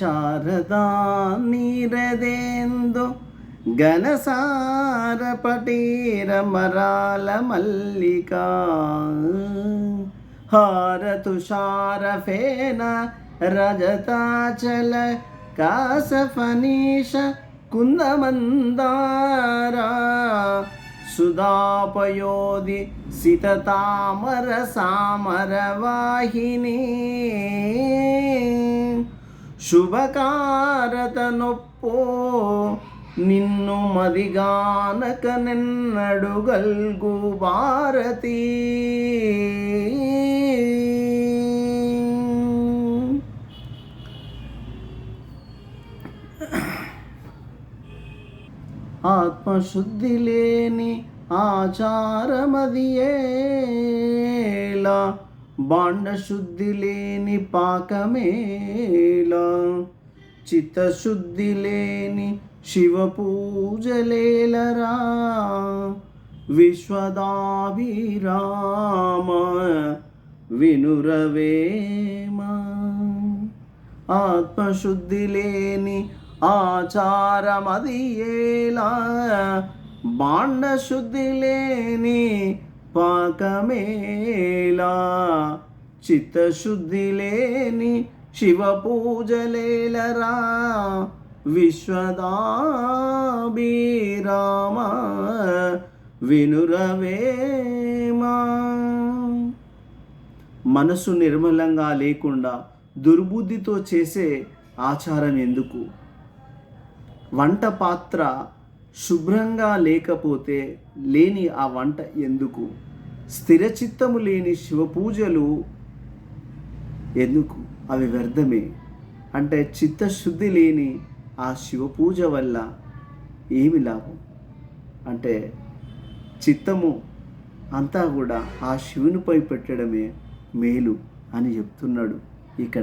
శారదా నీరదేందు ఘనసార పటీర మరాల మల్లిక. హారతుషార ఫేన రజతాచల కాసఫనీష కుందమందారా. సుధాపయోధి సితతామర సామర వాహిని శుభకారత నొప్పో నిన్ను మదిగానక నిన్నడుగల్గు భారతీ ఆత్మశుద్ధి లేని ఆచారమదియేలా బాండశుద్ధి లేని పాకమేలా చిత్తశుద్ధి లేని శివ పూజలేలరా విశ్వదాభిరామ వినురవేమ. ఆత్మశుద్ధి లేని ఆచారమది ఏలా బాండశుద్ధి లేని పాకమేలా చిత్తశుద్ధి లేని శివ పూజలేలరా విశ్వదాభిరామ వినురవేమా మనసు నిర్మలంగా లేకుండా దుర్బుద్ధితో చేసే ఆచారం ఎందుకు? వంట పాత్ర శుభ్రంగా లేకపోతే లేని ఆ వంట ఎందుకు? స్థిరచిత్తము లేని శివపూజలు ఎందుకు? అవి వ్యర్థమే. అంటే చిత్తశుద్ధి లేని ఆ శివపూజ వల్ల ఏమి లాభం? అంటే చిత్తము అంతా కూడా ఆ శివునిపై పెట్టడమే మేలు అని చెప్తున్నాడు ఇక్కడ